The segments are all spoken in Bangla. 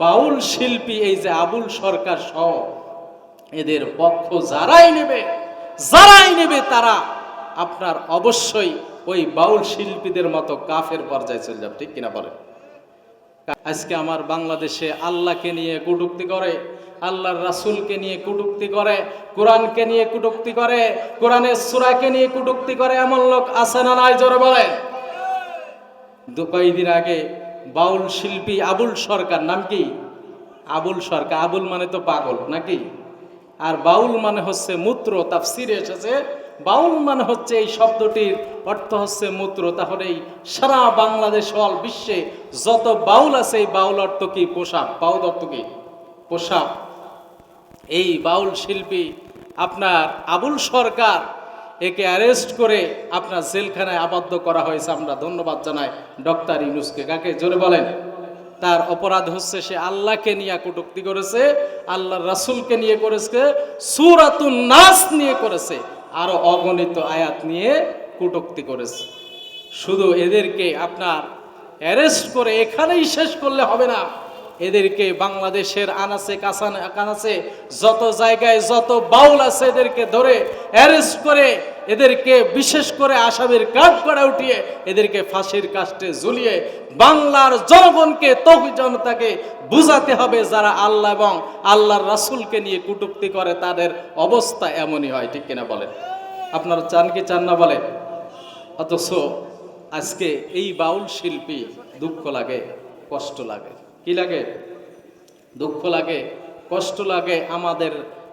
বাউল শিল্পী, এই যে আবুল সরকার সহ এদের পক্ষ যারাই নেবে যারাই নেবে তারা আপনার অবশ্যই ওই বাউল শিল্পীদের মতো কাফের পর্যায়ে চলে যাবে। ঠিক কিনা বলেন? আজকে আমার বাংলাদেশে আল্লাহকে নিয়ে কটুক্তি করে, আল্লাহর রাসূলকে নিয়ে কটুক্তি করে, কোরআনকে নিয়ে কটুক্তি করে, কোরআনের সূরাকে নিয়ে কটুক্তি করে এমন লোক আছে না নাই? জোরে বলে দু কয়েকদিন আগে বাউল শিল্পী আবুল সরকার, নাম কি? আবুল সরকার, আবুল মানে তো পাগল নাকি? আর বাউল মানে হচ্ছে মূত্র, তাফসিরে এসেছে, বাউল মানে হচ্ছে এই শব্দটির অর্থ হচ্ছে মূত্র। তাহলে এই সারা বাংলাদেশ, অল বিশ্বে যত বাউল আছে, এই বাউল অর্থ কি? পোশাক। বাউল অর্থ কি? পোশাক। এই বাউল শিল্পী আপনার আবুল সরকার একে অ্যারেস্ট করে আপনার জেলখানায় আবদ্ধ করা হয়েছে। আমরা ধন্যবাদ জানাই ডক্টর ইউনুসকে। কাকে? জোরে বলেন। তার অপরাধ হচ্ছে সে আল্লাহকে নিয়ে কটুক্তি করেছে আল্লাহ রাসূলকে নিয়ে করেছে, সুরাতুন নাস নিয়ে করেছে, আরও অগণিত আয়াত নিয়ে কটুক্তি করেছে। শুধু এদেরকে আপনার অ্যারেস্ট করে এখানেই শেষ করলে হবে না। এদেরকে বাংলাদেশের আনাচে কাছানে কানাচে যত জায়গায় যত বাউল আছে এদেরকে ধরে অ্যারেস্ট করে, এদেরকে বিশেষ করে আসামির কাঠ করে উঠিয়ে এদেরকে ফাঁসির কাস্টে ঝুলিয়ে বাংলার জনগণকে, তৌহিদ জনতাকে বুঝাতে হবে যারা আল্লাহ এবং আল্লাহর রাসূলকে নিয়ে কটূক্তি করে, তাদের অবস্থা এমনই হয়, ঠিক কিনা বলেন? আপনারা চান কি চান না বলেন? অথচ আজকে এই বাউল শিল্পী দুঃখ লাগে, কষ্ট লাগে। কি লাগে? দুঃখ লাগে, কষ্ট লাগে আমাদের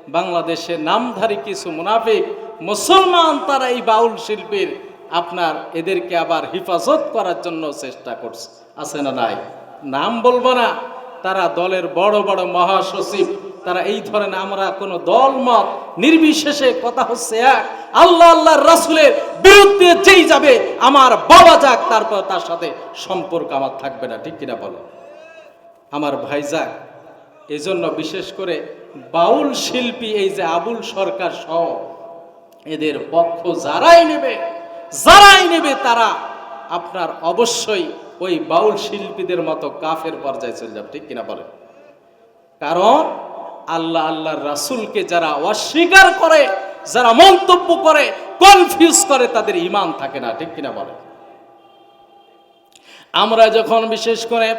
বাংলাদেশে। নামধারী কিছু মুনাফিক, মুসলমান তারা এই বাউল শিল্পীর আপনার এদেরকে আবার হেফাজত করার জন্য চেষ্টা করছে। আছে না নাই? নাম বলব না। তারা দলের বড় বড় মহাসচিব। তারা এই ধরেন আমরা কোনো দল, মত নির্বিশেষে কথা হচ্ছে এক। আল্লাহ, আল্লাহর রাসূলের বিরুদ্ধে যেই যাবে, আমার বাবা যাক, তারপর তার সাথে সম্পর্ক আমার থাকবে না। ঠিক কিনা বলো? আমার ভাইজাক এজন্য বিশেষ করে বাউল শিল্পী, এই যে আবুল সরকার সহ এদের পক্ষ যারাই নেবে যারাই নেবে তারা আপনার অবশ্যই ওই বাউল শিল্পীদের মতো কাফের পর্যায়ে চলে যাবে, ঠিক কিনা বলেন? কারণ আল্লাহ আল্লাহর রাসূলকে যারা অস্বীকার করে, যারা মন্তব্য করে কনফিউজ করে, তাদের ইমান থাকে না, ঠিক কিনা বলেন? আমরা যখন বিশেষ করে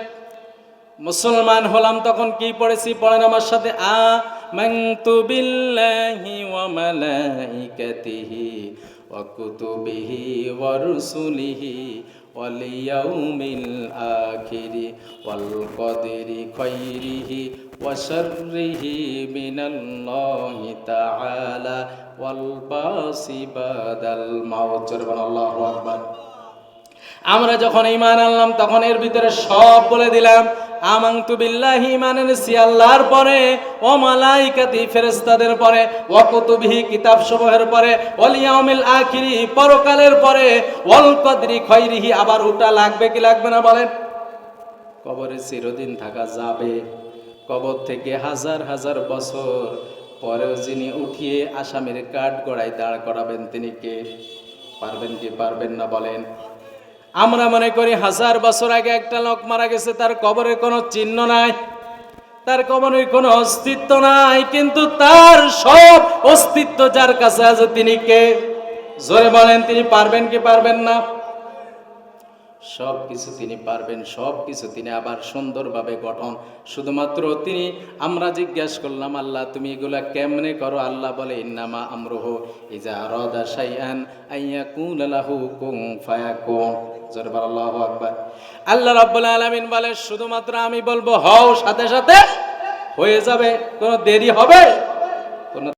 মুসলমান হলাম তখন কি পড়েছি? পড়েন আমার সাথে, আ মানতু বিল্লাহি ওয়া মালাইকাতিহি ওয়া কুতুবিহি ওয়া রুসুলিহি ওয়াল ইয়াউমিল আখিরি ওয়াল কদরি খাইরিহি ওয়া শাররিহি মিনাল্লাহি তাআলা ওয়াল বাসি বাদাল মাউত। জোরে আল্লাহু আকবার। আমরা যখন ইমান আনলাম, তখন এর ভিতরে সব বলে দিলাম আমাংতু বিল্লাহি ইমান এনেছি আল্লাহর পরে, ও মালাইকাতি ফেরেশতাদের পরে কুতুবিহি কিতাব সমূহের পরে আখিরি, পরকালের পরে কদরি খৈরিহি, আবার ওটা লাগবে কি লাগবে না বলেন? কবরে চিরদিন থাকা যাবে। কবর থেকে হাজার হাজার বছর পরেও যিনি উঠিয়ে আসামের কাঠ গড়ায় দাঁড় করাবেন, তিনি কে? পারবেন কি পারবেন না বলেন? আমরা মনে করি হাজার বছর আগে একটা লোক মারা গেছে, তার কবরের কোনো চিহ্ন নাই, তার কবরের কোনো অস্তিত্ব নাই, কিন্তু তার সব অস্তিত্ব যার কাছে আছে তিনি কে? জোরে বলেন, তিনি পারবেন কি পারবেন না? সব কিছু তিনি পারবেন সব কিছু তিনি আবার সুন্দরভাবে গঠন। শুধুমাত্র তিনি, আমরা জিজ্ঞেস করলাম, আল্লাহ, তুমি এগুলা কেমনে করো? আল্লাহ বলে, ইন্নামা আমরুহ ইজা রদা আইয়াকুন লাহু কুন ফায়াকুন। জোরে বল আল্লাহু আকবার। আল্লাহ রাব্বুল আলামিন বলে, শুধুমাত্র আমি বলব, হও সাথে সাথে হয়ে যাবে, কোনো দেরি হবে?